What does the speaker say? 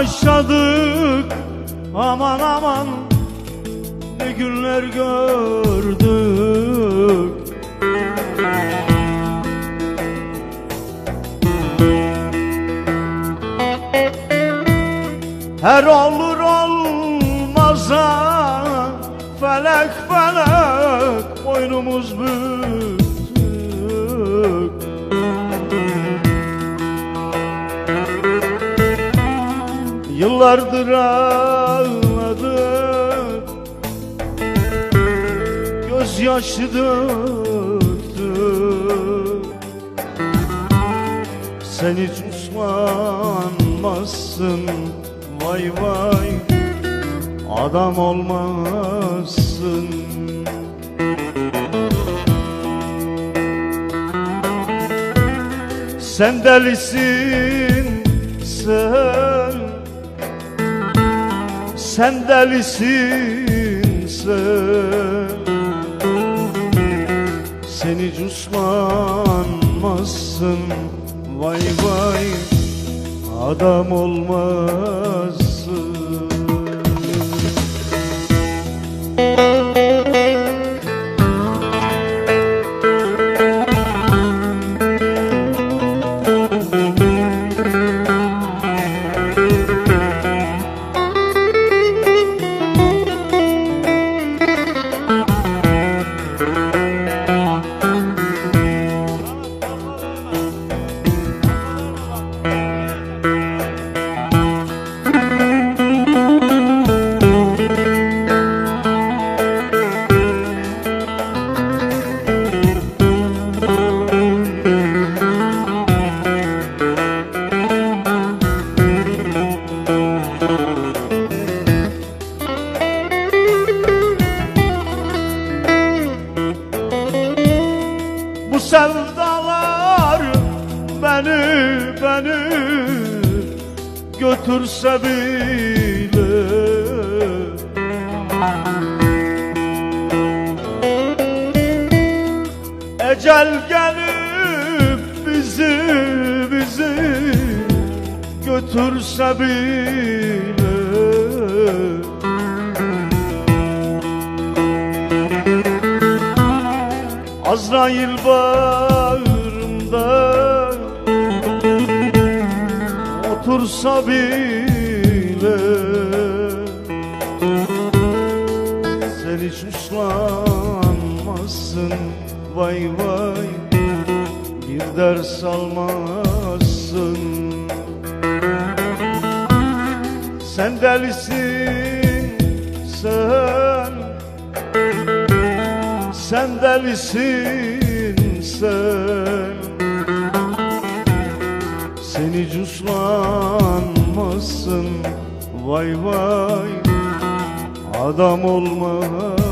yaşadık. Aman aman ne günler gördük. Her olur olmaza felek felek boynumuz büktük Yıllardır ağladık Gözyaşı döktük Sen hiç uslanmazsın. Vay vay Adam olmazsın. Sen delisin sen Sen delisin sen. Sen hiç Vay vay Adam olmazsın sevdalar beni beni götürse bile. Ecel gelip bizi bizi götürse bile Azrail bağrımda. Otursa bile Sen hiç uslanmazsın. Vay vay Bir ders almazsın. Sen delisin sen sen delisin sen. Sen hiç uslanmazsın Vay vay Adam olmazsın